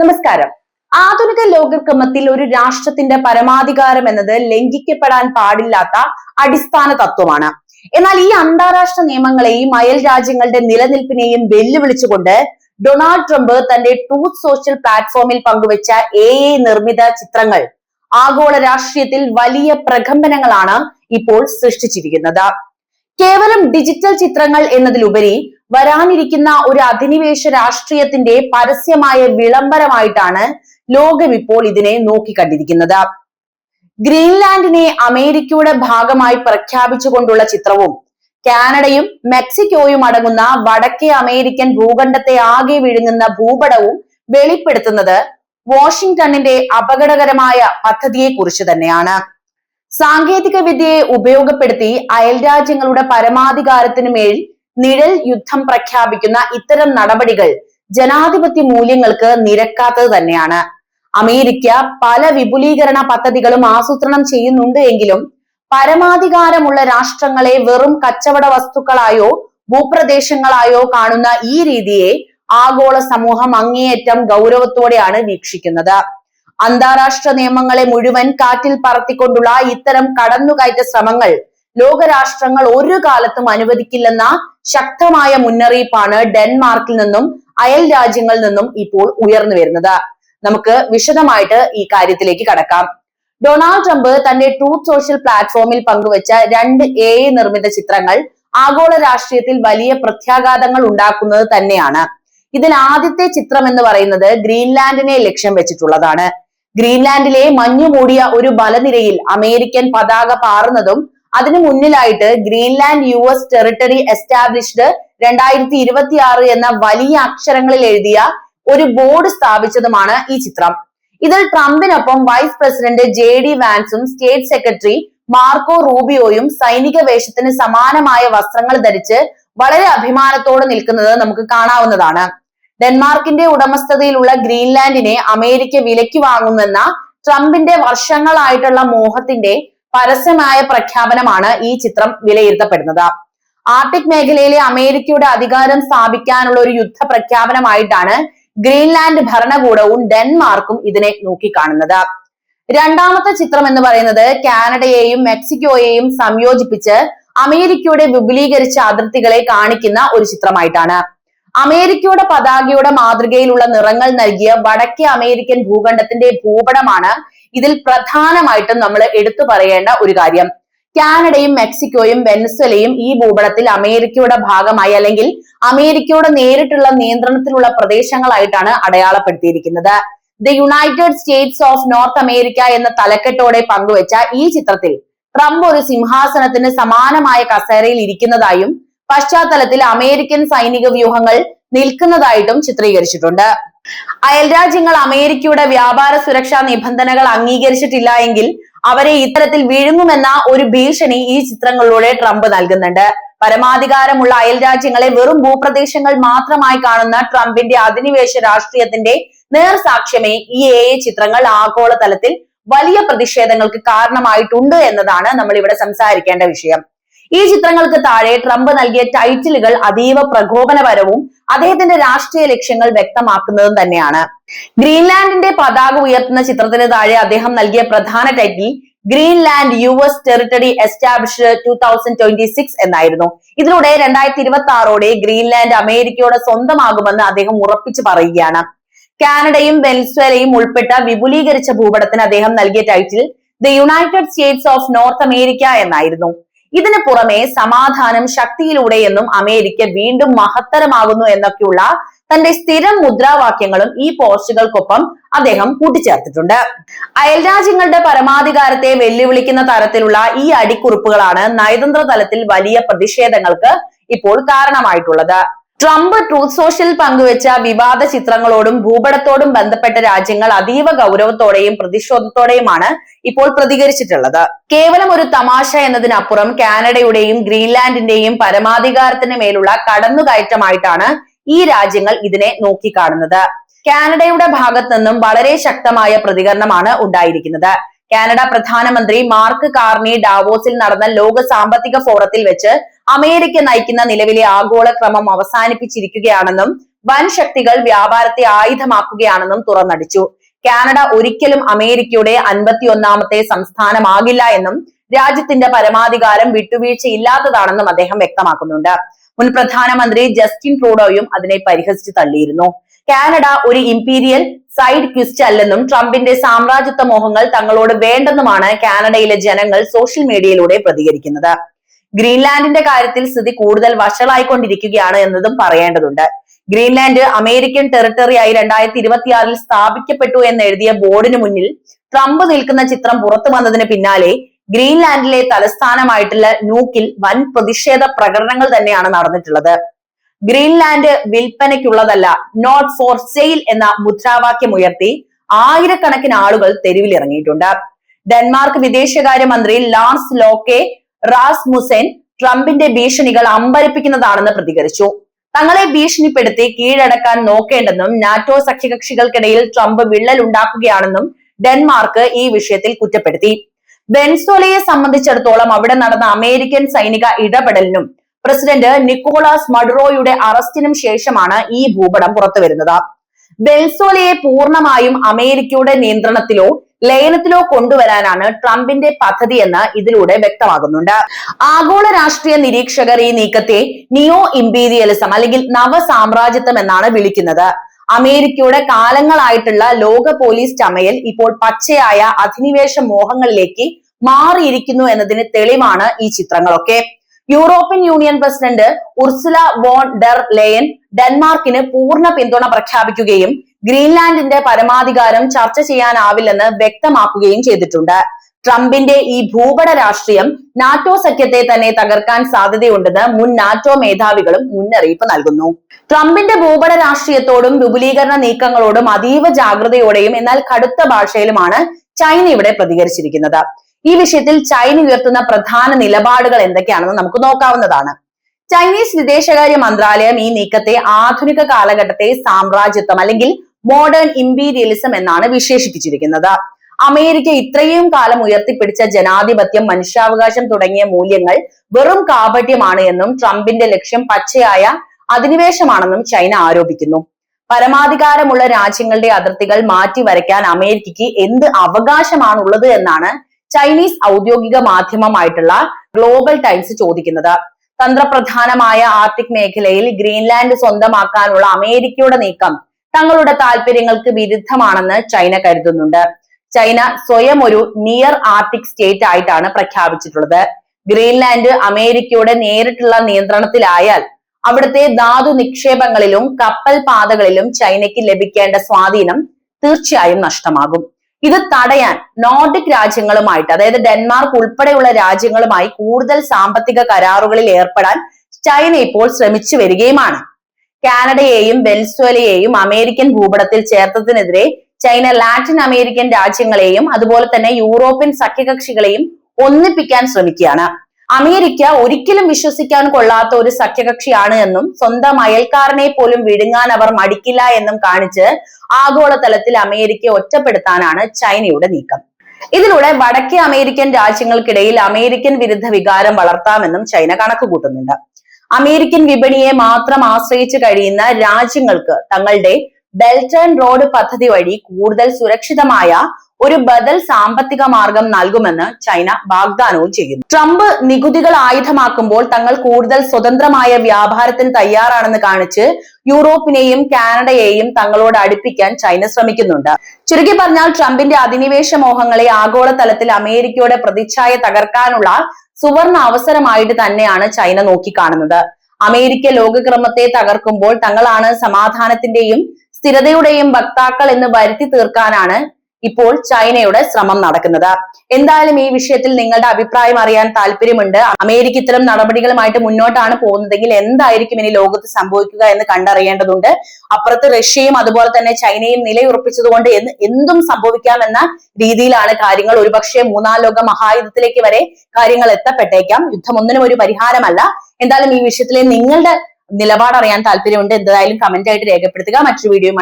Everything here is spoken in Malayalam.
നമസ്കാരം. ആധുനിക ലോകക്രമത്തിൽ ഒരു രാഷ്ട്രത്തിന്റെ പരമാധികാരം എന്നത് ലംഘിക്കപ്പെടാൻ പാടില്ലാത്ത അടിസ്ഥാന തത്വമാണ്. എന്നാൽ ഈ അന്താരാഷ്ട്ര നിയമങ്ങളെയും അയൽ രാജ്യങ്ങളുടെ നിലനിൽപ്പിനെയും വെല്ലുവിളിച്ചുകൊണ്ട് ഡൊണാൾഡ് ട്രംപ് തന്റെ ട്രൂത്ത് സോഷ്യൽ പ്ലാറ്റ്ഫോമിൽ പങ്കുവച്ച എ എ നിർമ്മിത ചിത്രങ്ങൾ ആഗോള രാഷ്ട്രീയത്തിൽ വലിയ പ്രകമ്പനങ്ങളാണ് ഇപ്പോൾ സൃഷ്ടിച്ചിരിക്കുന്നത്. കേവലം ഡിജിറ്റൽ ചിത്രങ്ങൾ എന്നതിലുപരി വരാനിരിക്കുന്ന ഒരു അധിനിവേശ രാഷ്ട്രീയത്തിന്റെ പരസ്യമായ വിളംബരമായിട്ടാണ് ലോകം ഇപ്പോൾ ഇതിനെ നോക്കിക്കണ്ടിരിക്കുന്നത്. ഗ്രീൻലാൻഡിനെ അമേരിക്കയുടെ ഭാഗമായി പ്രഖ്യാപിച്ചുകൊണ്ടുള്ള ചിത്രവും കാനഡയും മെക്സിക്കോയും അടങ്ങുന്ന വടക്കേ അമേരിക്കൻ ഭൂഖണ്ഡത്തെ ആകെ വിഴുങ്ങുന്ന ഭൂപടവും വെളിപ്പെടുത്തുന്നത് വാഷിംഗ്ടണിന്റെ അപകടകരമായ പദ്ധതിയെ കുറിച്ച് തന്നെയാണ്. സാങ്കേതിക വിദ്യയെ ഉപയോഗപ്പെടുത്തി അയൽരാജ്യങ്ങളുടെ പരമാധികാരത്തിനു മേൽ നിഴൽ യുദ്ധം പ്രഖ്യാപിക്കുന്ന ഇത്തരം നടപടികൾ ജനാധിപത്യ മൂല്യങ്ങൾക്ക് നിരക്കാത്തത് തന്നെയാണ്. അമേരിക്ക പല വിപുലീകരണ പദ്ധതികളും ആസൂത്രണം ചെയ്യുന്നുണ്ട് എങ്കിലും പരമാധികാരമുള്ള രാഷ്ട്രങ്ങളെ വെറും കച്ചവട വസ്തുക്കളായോ ഭൂപ്രദേശങ്ങളായോ കാണുന്ന ഈ രീതിയെ ആഗോള സമൂഹം അങ്ങേയറ്റം ഗൗരവത്തോടെയാണ് വീക്ഷിക്കുന്നത്. അന്താരാഷ്ട്ര നിയമങ്ങളെ മുഴുവൻ കാറ്റിൽ പറത്തിക്കൊണ്ടുള്ള ഇത്തരം കടന്നുകയറ്റ ശ്രമങ്ങൾ ലോകരാഷ്ട്രങ്ങൾ ഒരു കാലത്തും അനുവദിക്കില്ലെന്ന ശക്തമായ മുന്നറിയിപ്പാണ് ഡെൻമാർക്കിൽ നിന്നും അയൽ രാജ്യങ്ങളിൽ നിന്നും ഇപ്പോൾ ഉയർന്നു വരുന്നത്. നമുക്ക് വിശദമായിട്ട് ഈ കാര്യത്തിലേക്ക് കടക്കാം. ഡൊണാൾഡ് ട്രംപ് തന്റെ ട്രൂത്ത് സോഷ്യൽ പ്ലാറ്റ്ഫോമിൽ പങ്കുവച്ച രണ്ട് എ നിർമ്മിത ചിത്രങ്ങൾ ആഗോള രാഷ്ട്രീയത്തിൽ വലിയ പ്രത്യാഘാതങ്ങൾ ഉണ്ടാക്കുന്നത് തന്നെയാണ്. ഇതിൽ ആദ്യത്തെ ചിത്രം എന്ന് പറയുന്നത് ഗ്രീൻലാൻഡിനെ ലക്ഷ്യം വെച്ചിട്ടുള്ളതാണ്. ഗ്രീൻലാൻഡിലെ മഞ്ഞു മൂടിയ ഒരു ബലനിരയിൽ അമേരിക്കൻ പതാക പാറുന്നതും അതിനു മുന്നിലായിട്ട് Greenland U S territory established രണ്ടായിരത്തി ഇരുപത്തി ആറ് എന്ന വലിയ അക്ഷരങ്ങളിൽ എഴുതിയ ഒരു ബോർഡ് സ്ഥാപിച്ചതുമാണ് ഈ ചിത്രം. ഇതിൽ ട്രംപിനൊപ്പം വൈസ് പ്രസിഡന്റ് ജെ ഡി വാൻസും സ്റ്റേറ്റ് സെക്രട്ടറി മാർക്കോ റൂബിയോയും സൈനിക വേഷത്തിന് സമാനമായ വസ്ത്രങ്ങൾ ധരിച്ച് വളരെ അഭിമാനത്തോടെ നിൽക്കുന്നത് നമുക്ക് കാണാവുന്നതാണ്. ഡെൻമാർക്കിന്റെ ഉടമസ്ഥതയിലുള്ള ഗ്രീൻലാൻഡിനെ അമേരിക്ക വിലയ്ക്ക് വാങ്ങുമെന്ന ട്രംപിന്റെ വർഷങ്ങളായിട്ടുള്ള മോഹത്തിന്റെ പരസ്യമായ പ്രഖ്യാപനമാണ് ഈ ചിത്രം വിലയിരുത്തപ്പെടുന്നത്. ആർട്ടിക് മേഖലയിലെ അമേരിക്കയുടെ അധികാരം സ്ഥാപിക്കാനുള്ള ഒരു യുദ്ധ പ്രഖ്യാപനമായിട്ടാണ് ഗ്രീൻലാൻഡ് ഭരണകൂടവും ഡെൻമാർക്കും ഇതിനെ നോക്കിക്കാണുന്നത്. രണ്ടാമത്തെ ചിത്രം എന്ന് പറയുന്നത് കാനഡയെയും മെക്സിക്കോയെയും സംയോജിപ്പിച്ച് അമേരിക്കയുടെ വിപുലീകരിച്ച അതിർത്തികളെ കാണിക്കുന്ന ഒരു ചിത്രമായിട്ടാണ്. അമേരിക്കയുടെ പതാകയുടെ മാതൃകയിലുള്ള നിറങ്ങൾ നൽകിയ വടക്കേ അമേരിക്കൻ ഭൂഖണ്ഡത്തിന്റെ ഭൂപടമാണ് ഇതിൽ പ്രധാനമായിട്ടും നമ്മൾ എടുത്തു പറയേണ്ട ഒരു കാര്യം. കാനഡയും മെക്സിക്കോയും വെനസ്വലയും ഈ ഭൂപടത്തിൽ അമേരിക്കയുടെ ഭാഗമായി അല്ലെങ്കിൽ അമേരിക്കയുടെ നേരിട്ടുള്ള നിയന്ത്രണത്തിലുള്ള പ്രദേശങ്ങളായിട്ടാണ് അടയാളപ്പെടുത്തിയിരിക്കുന്നത്. The United States of North America എന്ന തലക്കെട്ടോടെ പങ്കുവച്ച ഈ ചിത്രത്തിൽ ട്രംപ് ഒരു സിംഹാസനത്തിന് സമാനമായ കസേരയിൽ ഇരിക്കുന്നതായും പശ്ചാത്തലത്തിൽ അമേരിക്കൻ സൈനിക വ്യൂഹങ്ങൾ നിൽക്കുന്നതായിട്ടും ചിത്രീകരിച്ചിട്ടുണ്ട്. അയൽരാജ്യങ്ങൾ അമേരിക്കയുടെ വ്യാപാര സുരക്ഷാ നിബന്ധനകൾ അംഗീകരിച്ചിട്ടില്ല എങ്കിൽ അവരെ ഇത്തരത്തിൽ വിഴുങ്ങുമെന്ന ഒരു ഭീഷണി ഈ ചിത്രങ്ങളിലൂടെ ട്രംപ് നൽകുന്നുണ്ട്. പരമാധികാരമുള്ള അയൽരാജ്യങ്ങളെ വെറും ഭൂപ്രദേശങ്ങൾ മാത്രമായി കാണുന്ന ട്രംപിന്റെ അധിനിവേശ രാഷ്ട്രീയത്തിന്റെ നേർസാക്ഷ്യമേ ഈ എ ചിത്രങ്ങൾ ആഗോളതലത്തിൽ വലിയ പ്രതിഷേധങ്ങൾക്ക് കാരണമായിട്ടുണ്ട് എന്നതാണ് നമ്മൾ ഇവിടെ സംസാരിക്കേണ്ട വിഷയം. ഈ ചിത്രങ്ങൾക്ക് താഴെ ട്രംപ് നൽകിയ ടൈറ്റിലുകൾ അതീവ പ്രകോപനപരവും അദ്ദേഹത്തിന്റെ രാഷ്ട്രീയ ലക്ഷ്യങ്ങൾ വ്യക്തമാക്കുന്നതും തന്നെയാണ്. ഗ്രീൻലാൻഡിന്റെ പതാക ഉയർത്തുന്ന ചിത്രത്തിന് താഴെ അദ്ദേഹം നൽകിയ പ്രധാന title Greenland U S territory established two thousand twenty six എന്നായിരുന്നു. ഇതിലൂടെ രണ്ടായിരത്തി ഇരുപത്തി ആറോടെ ഗ്രീൻലാൻഡ് അമേരിക്കയോട് സ്വന്തമാകുമെന്ന് അദ്ദേഹം ഉറപ്പിച്ചു പറയുകയാണ്. കാനഡയും വെൻസ്വേലയും ഉൾപ്പെട്ട വിപുലീകരിച്ച ഭൂപടത്തിന് അദ്ദേഹം നൽകിയ title the United States of North America എന്നായിരുന്നു. ഇതിനു പുറമെ സമാധാനം ശക്തിയിലൂടെ എന്നും അമേരിക്ക വീണ്ടും മഹത്തരമാകുന്നു എന്നൊക്കെയുള്ള തന്റെ സ്ഥിരം മുദ്രാവാക്യങ്ങളും ഈ പോസ്റ്റുകൾക്കൊപ്പം അദ്ദേഹം കൂട്ടിച്ചേർത്തിട്ടുണ്ട്. അയൽരാജ്യങ്ങളുടെ പരമാധികാരത്തെ വെല്ലുവിളിക്കുന്ന തരത്തിലുള്ള ഈ അടിക്കുറിപ്പുകളാണ് നയതന്ത്ര തലത്തിൽ വലിയ പ്രതിഷേധങ്ങൾക്ക് ഇപ്പോൾ കാരണമായിട്ടുള്ളത്. ട്രംപ് ട്രൂത്ത് സോഷ്യൽ പങ്കുവെച്ച വിവാദ ചിത്രങ്ങളോടും ഭൂപടത്തോടും ബന്ധപ്പെട്ട രാജ്യങ്ങൾ അതീവ ഗൗരവത്തോടെയും പ്രതിഷേധത്തോടെയുമാണ് ഇപ്പോൾ പ്രതികരിച്ചിട്ടുള്ളത്. കേവലം ഒരു തമാശ എന്നതിനപ്പുറം കാനഡയുടെയും ഗ്രീൻലാൻഡിന്റെയും പരമാധികാരത്തിന് മേലുള്ള കടന്നുകയറ്റമായിട്ടാണ് ഈ രാജ്യങ്ങൾ ഇതിനെ നോക്കിക്കാണുന്നത്. കാനഡയുടെ ഭാഗത്തു നിന്നും വളരെ ശക്തമായ പ്രതികരണമാണ് ഉണ്ടായിരിക്കുന്നത്. കാനഡ പ്രധാനമന്ത്രി മാർക്ക് കാർണി ഡാവോസിൽ നടന്ന ലോക സാമ്പത്തിക ഫോറത്തിൽ വെച്ച് അമേരിക്ക നയിക്കുന്ന നിലവിലെ ആഗോള ക്രമം അവസാനിപ്പിച്ചിരിക്കുകയാണെന്നും വൻ ശക്തികൾ വ്യാപാരത്തെ ആയുധമാക്കുകയാണെന്നും തുറന്നടിച്ചു. കാനഡ ഒരിക്കലും അമേരിക്കയുടെ അൻപത്തിയൊന്നാമത്തെ സംസ്ഥാനമാകില്ല എന്നും രാജ്യത്തിന്റെ പരമാധികാരം വിട്ടുവീഴ്ചയില്ലാത്തതാണെന്നും അദ്ദേഹം വ്യക്തമാക്കുന്നുണ്ട്. മുൻ പ്രധാനമന്ത്രി ജസ്റ്റിൻ ട്രൂഡോയും അതിനെ പരിഹസിച്ച് തള്ളിയിരുന്നു. കാനഡ ഒരു ഇംപീരിയൽ സൈഡ് ക്വിസ്റ്റ് അല്ലെന്നും ട്രംപിന്റെ സാമ്രാജ്യത്വ മോഹങ്ങൾ തങ്ങളോട് വേണ്ടെന്നുമാണ് കാനഡയിലെ ജനങ്ങൾ സോഷ്യൽ മീഡിയയിലൂടെ പ്രതികരിക്കുന്നത്. ഗ്രീൻലാൻഡിന്റെ കാര്യത്തിൽ സ്ഥിതി കൂടുതൽ വഷളായിക്കൊണ്ടിരിക്കുകയാണ് എന്നതും പറയേണ്ടതുണ്ട്. ഗ്രീൻലാൻഡ് അമേരിക്കൻ ടെറിട്ടറി ആയി രണ്ടായിരത്തി ഇരുപത്തിയാറിൽ സ്ഥാപിക്കപ്പെട്ടു എന്ന് എഴുതിയ ബോർഡിന് മുന്നിൽ ട്രംപ് നിൽക്കുന്ന ചിത്രം പുറത്തു വന്നതിന് പിന്നാലെ ഗ്രീൻലാൻഡിലെ തലസ്ഥാനമായിട്ടുള്ള ന്യൂക്കിൽ വൻ പ്രതിഷേധ പ്രകടനങ്ങൾ തന്നെയാണ് നടന്നിട്ടുള്ളത്. ഗ്രീൻലാൻഡ് വിൽപ്പനയ്ക്കുള്ളതല്ല നോട്ട് ഫോർ സെയിൽ എന്ന മുദ്രാവാക്യം ഉയർത്തി ആയിരക്കണക്കിന് ആളുകൾ തെരുവിലിറങ്ങിയിട്ടുണ്ട്. ഡെൻമാർക്ക് വിദേശകാര്യമന്ത്രി ലാൻസ് ലോക്കെ റാസ് മുസെൻ ട്രംപിന്റെ ഭീഷണികൾ അമ്പരപ്പിക്കുന്നതാണെന്ന് പ്രതികരിച്ചു. തങ്ങളെ ഭീഷണിപ്പെടുത്തി കീഴടക്കാൻ നോക്കേണ്ടെന്നും നാറ്റോ സഖ്യകക്ഷികൾക്കിടയിൽ ട്രംപ് വിള്ളൽ ഉണ്ടാക്കുകയാണെന്നും ഡെൻമാർക്ക് ഈ വിഷയത്തിൽ കുറ്റപ്പെടുത്തി. വെൻസോലയെ സംബന്ധിച്ചിടത്തോളം അവിടെ നടന്ന അമേരിക്കൻ സൈനിക ഇടപെടലിനും പ്രസിഡന്റ് നിക്കോളാസ് മഡുറോയുടെ അറസ്റ്റിനും ശേഷമാണ് ഈ ഭൂപടം പുറത്തുവരുന്നത്. വെൽസോലയെ പൂർണമായും അമേരിക്കയുടെ നിയന്ത്രണത്തിലോ ലയനത്തിലോ കൊണ്ടുവരാനാണ് ട്രംപിന്റെ പദ്ധതി എന്ന് ഇതിലൂടെ വ്യക്തമാകുന്നുണ്ട്. ആഗോള രാഷ്ട്രീയ നിരീക്ഷകർ ഈ നീക്കത്തെ നിയോ ഇംപീരിയലിസം അല്ലെങ്കിൽ നവസാമ്രാജ്യത്വം എന്നാണ് വിളിക്കുന്നത്. അമേരിക്കയുടെ കാലങ്ങളായിട്ടുള്ള ലോക പോലീസ് ചമയൽ ഇപ്പോൾ പച്ചയായ അധിനിവേശ മോഹങ്ങളിലേക്ക് മാറിയിരിക്കുന്നു എന്നതിന് തെളിവാണ് ഈ ചിത്രങ്ങളൊക്കെ. European Union president Ursula von der Leyen ഡെൻമാർക്കിന് പൂർണ പിന്തുണ പ്രഖ്യാപിക്കുകയും ഗ്രീൻലാൻഡിന്റെ പരമാധികാരം ചർച്ച ചെയ്യാനാവില്ലെന്ന് വ്യക്തമാക്കുകയും ചെയ്തിട്ടുണ്ട്. ട്രംപിന്റെ ഈ ഭൂപട രാഷ്ട്രീയം നാറ്റോ സഖ്യത്തെ തന്നെ തകർക്കാൻ സാധ്യതയുണ്ടെന്ന് മുൻ നാറ്റോ മേധാവികളും മുന്നറിയിപ്പ് നൽകുന്നു. ട്രംപിന്റെ ഭൂപട രാഷ്ട്രീയത്തോടും വിപുലീകരണ നീക്കങ്ങളോടും അതീവ ജാഗ്രതയോടെയും എന്നാൽ കടുത്ത ഭാഷയിലുമാണ് ചൈന ഇവിടെ പ്രതികരിച്ചിരിക്കുന്നത്. ഈ വിഷയത്തിൽ ചൈന ഉയർത്തുന്ന പ്രധാന നിലപാടുകൾ എന്തൊക്കെയാണെന്ന് നമുക്ക് നോക്കാവുന്നതാണ്. ചൈനീസ് വിദേശകാര്യ മന്ത്രാലയം ഈ നീക്കത്തെ ആധുനിക കാലഘട്ടത്തെ സാമ്രാജ്യത്വം അല്ലെങ്കിൽ മോഡേൺ ഇമ്പീരിയലിസം എന്നാണ് വിശേഷിപ്പിച്ചിരിക്കുന്നത്. അമേരിക്ക ഇത്രയും കാലം ഉയർത്തിപ്പിടിച്ച ജനാധിപത്യം മനുഷ്യാവകാശം തുടങ്ങിയ മൂല്യങ്ങൾ വെറും കാപട്യമാണ് എന്നും ട്രംപിന്റെ ലക്ഷ്യം പച്ചയായ അധിനിവേശമാണെന്നും ചൈന ആരോപിക്കുന്നു. പരമാധികാരമുള്ള രാജ്യങ്ങളുടെ അതിർത്തികൾ മാറ്റി വരയ്ക്കാൻ അമേരിക്കയ്ക്ക് എന്ത് അവകാശമാണുള്ളത് എന്നാണ് ചൈനീസ് ഔദ്യോഗിക മാധ്യമമായിട്ടുള്ള ഗ്ലോബൽ ടൈംസ് ചോദിക്കുന്നത്. തന്ത്രപ്രധാനമായ ആർട്ടിക് മേഖലയിൽ ഗ്രീൻലാൻഡ് സ്വന്തമാക്കാനുള്ള അമേരിക്കയുടെ നീക്കം തങ്ങളുടെ താല്പര്യങ്ങൾക്ക് വിരുദ്ധമാണെന്ന് ചൈന കരുതുന്നുണ്ട്. ചൈന സ്വയം ഒരു നിയർ ആർട്ടിക് സ്റ്റേറ്റ് ആയിട്ടാണ് പ്രഖ്യാപിച്ചിട്ടുള്ളത്. ഗ്രീൻലാൻഡ് അമേരിക്കയുടെ നേരിട്ടുള്ള നിയന്ത്രണത്തിലായാൽ അവിടുത്തെ ധാതു നിക്ഷേപങ്ങളിലും കപ്പൽ പാതകളിലും ചൈനയ്ക്ക് ലഭിക്കേണ്ട സ്വാധീനം തീർച്ചയായും നഷ്ടമാകും. ഇത് തടയാൻ നോർഡിക് രാജ്യങ്ങളുമായിട്ട് അതായത് ഡെൻമാർക്ക് ഉൾപ്പെടെയുള്ള രാജ്യങ്ങളുമായി കൂടുതൽ സാമ്പത്തിക കരാറുകളിൽ ഏർപ്പെടാൻ ചൈന ഇപ്പോൾ ശ്രമിച്ചു വരികയുമാണ്. കാനഡയെയും വെൻസ്വേലയെയും അമേരിക്കൻ ഭൂപടത്തിൽ ചേർത്തതിനെതിരെ ചൈന ലാറ്റിൻ അമേരിക്കൻ രാജ്യങ്ങളെയും അതുപോലെ തന്നെ യൂറോപ്യൻ സഖ്യകക്ഷികളെയും ഒന്നിപ്പിക്കാൻ ശ്രമിക്കുകയാണ്. അമേരിക്ക ഒരിക്കലും വിശ്വസിക്കാൻ കൊള്ളാത്ത ഒരു സഖ്യകക്ഷിയാണ് എന്നും സ്വന്തം അയൽക്കാരനെ പോലും വിടുങ്ങാൻ അവർ മടിക്കില്ല എന്നും കാണിച്ച് ആഗോളതലത്തിൽ അമേരിക്കയെ ഒറ്റപ്പെടുത്താനാണ് ചൈനയുടെ നീക്കം. ഇതിലൂടെ വടക്കേ അമേരിക്കൻ രാജ്യങ്ങൾക്കിടയിൽ അമേരിക്കൻ വിരുദ്ധ വികാരം വളർത്താമെന്നും ചൈന കണക്കുകൂട്ടുന്നുണ്ട്. അമേരിക്കൻ വിപണിയെ മാത്രം ആശ്രയിച്ച് കഴിയുന്ന രാജ്യങ്ങൾക്ക് തങ്ങളുടെ ബെൽറ്റ് ആൻഡ് റോഡ് പദ്ധതി വഴി കൂടുതൽ സുരക്ഷിതമായ ഒരു ബദൽ സാമ്പത്തിക മാർഗം നൽകുമെന്ന് ചൈന വാഗ്ദാനവും ചെയ്യുന്നു. ട്രംപ് നികുതികൾ ആയുധമാക്കുമ്പോൾ തങ്ങൾ കൂടുതൽ സ്വതന്ത്രമായ വ്യാപാരത്തിന് തയ്യാറാണെന്ന് കാണിച്ച് യൂറോപ്പിനെയും കാനഡയെയും തങ്ങളോട് അടുപ്പിക്കാൻ ചൈന ശ്രമിക്കുന്നുണ്ട്. ചുരുക്കി പറഞ്ഞാൽ ട്രംപിന്റെ അധിനിവേശ മോഹങ്ങളെ ആഗോളതലത്തിൽ അമേരിക്കയുടെ പ്രതിച്ഛായ തകർക്കാനുള്ള സുവർണ അവസരമായിട്ട് തന്നെയാണ് ചൈന നോക്കിക്കാണുന്നത്. അമേരിക്ക ലോകക്രമത്തെ തകർക്കുമ്പോൾ തങ്ങളാണ് സമാധാനത്തിന്റെയും സ്ഥിരതയുടെയും വക്താക്കൾ എന്ന് വരുത്തി തീർക്കാനാണ് ഇപ്പോൾ ചൈനയുടെ ശ്രമം നടക്കുന്നത്. എന്തായാലും ഈ വിഷയത്തിൽ നിങ്ങളുടെ അഭിപ്രായം അറിയാൻ താല്പര്യമുണ്ട്. അമേരിക്ക ഇത്തരം നടപടികളുമായിട്ട് മുന്നോട്ടാണ് പോകുന്നതെങ്കിൽ എന്തായിരിക്കും ഇനി ലോകത്ത് സംഭവിക്കുക എന്ന് കണ്ടറിയേണ്ടതുണ്ട്. അപ്പുറത്ത് റഷ്യയും അതുപോലെ തന്നെ ചൈനയും നിലയുറപ്പിച്ചതുകൊണ്ട് എന്തും സംഭവിക്കാമെന്ന രീതിയിലാണ് കാര്യങ്ങൾ. ഒരുപക്ഷെ മൂന്നാം ലോക മഹായുദ്ധത്തിലേക്ക് വരെ കാര്യങ്ങൾ എത്തപ്പെട്ടേക്കാം. യുദ്ധം ഒന്നിനും ഒരു പരിഹാരമല്ല. എന്തായാലും ഈ വിഷയത്തിലെ നിങ്ങളുടെ നിലപാട് അറിയാൻ താല്പര്യമുണ്ട്. എന്തായാലും കമന്റ് ആയിട്ട് രേഖപ്പെടുത്തുക. മറ്റൊരു വീഡിയോ